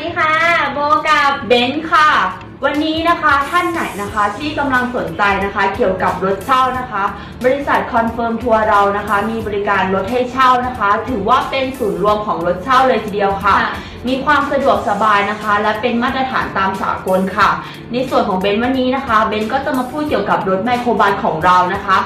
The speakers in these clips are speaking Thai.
ดีค่ะ โบกับเบนซ์ค่ะ วันนี้นะคะท่านไหนนะคะที่กำลังสนใจนะคะเกี่ยวกับรถเช่านะคะ บริษัทคอนเฟิร์มทัวร์เรานะคะ มีบริการรถให้เช่านะคะ ถือว่าเป็นศูนย์รวมของรถเช่าเลยทีเดียวค่ะค่ะมีความสะดวกสบายนะคะ และเป็นมาตรฐานตามสากลค่ะ ในส่วนของเบนซ์วันนี้นะคะเบนซ์ก็จะมาพูดเกี่ยวกับรถไมโครบัสของเรานะคะ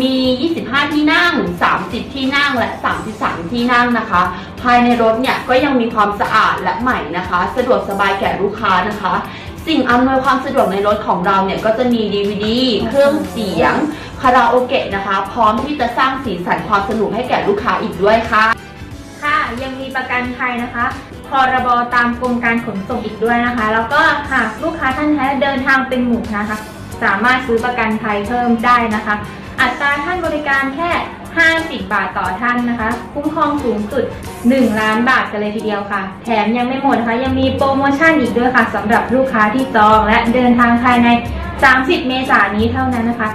มี 25 ที่นั่ง 30 ที่นั่งและ 33 ที่นั่งนะคะ ภายในรถเนี่ยก็ยังมีความสะอาดและใหม่นะคะ สะดวกสบายแก่ลูกค้านะคะ สิ่งอำนวยความสะดวกในรถของเราเนี่ยก็จะมี DVD เครื่องเสียงคาราโอเกะนะคะ พร้อมที่จะสร้างสีสันความสนุกให้แก่ลูกค้าอีกด้วยค่ะ ค่ะยังมีประกันภัยนะคะพรบตามกรมการขนส่งอีกด้วยนะคะ แล้วก็หากลูกค้าท่านแท้เดินทางเป็นหมู่นะคะ สามารถซื้อประกันภัยเพิ่มได้นะคะ อัตราท่านบริการแค่ 50 บาทต่อท่านนะคะ คุ้มครองสูงสุด 1 ล้านบาทกันเลยทีเดียวค่ะ แถมยังไม่หมดนะคะ ยังมีโปรโมชั่นอีกด้วยค่ะสำหรับลูกค้าที่จองและเดินทางภายใน 30 เมษายนนี้เท่านั้นนะคะ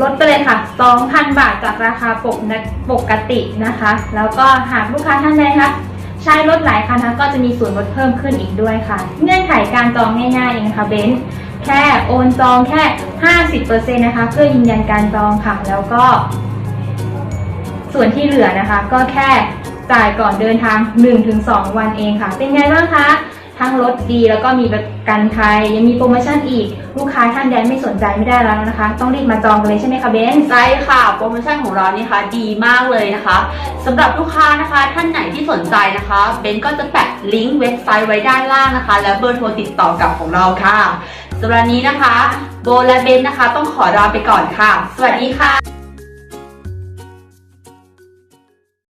ลดไปเลยค่ะ 2,000 บาทจากราคาปกปกตินะคะ แล้วก็หากลูกค้าท่านใดคะใช้รถหลายคันนะก็จะมีส่วนลดเพิ่มขึ้นอีกด้วยค่ะ เงื่อนไขการจองง่ายๆเองค่ะเบนซ์แค่โอนจองแค่ 50%นะคะ เพื่อยืนยันการจองค่ะ แล้วก็ ส่วนที่เหลือนะคะ ก็แค่จ่ายก่อนเดินทาง 1-2 วันเองค่ะ เป็นไงบ้างคะทั้งรถดีแล้วก็มีประกันภัยยังมีโปรโมชั่นอีก ลูกค้าท่านใดไม่สนใจไม่ได้แล้วนะคะ ต้องรีบมาจองกันเลยใช่ไหมคะเบนซ์ใช่ค่ะ โปรโมชั่นของเรานี่ค่ะดีมากเลยนะคะสำหรับลูกค้านะคะท่านไหนที่สนใจนะคะเบนก็จะแปะลิงก์เว็บไซต์ไว้ด้านล่างนะคะ และเบอร์โทรติดต่อกับของเราค่ะสำหรับนนี้นะคะโบและเบนนะคะ ต้องขอลาไปก่อนค่ะ สวัสดีค่ะ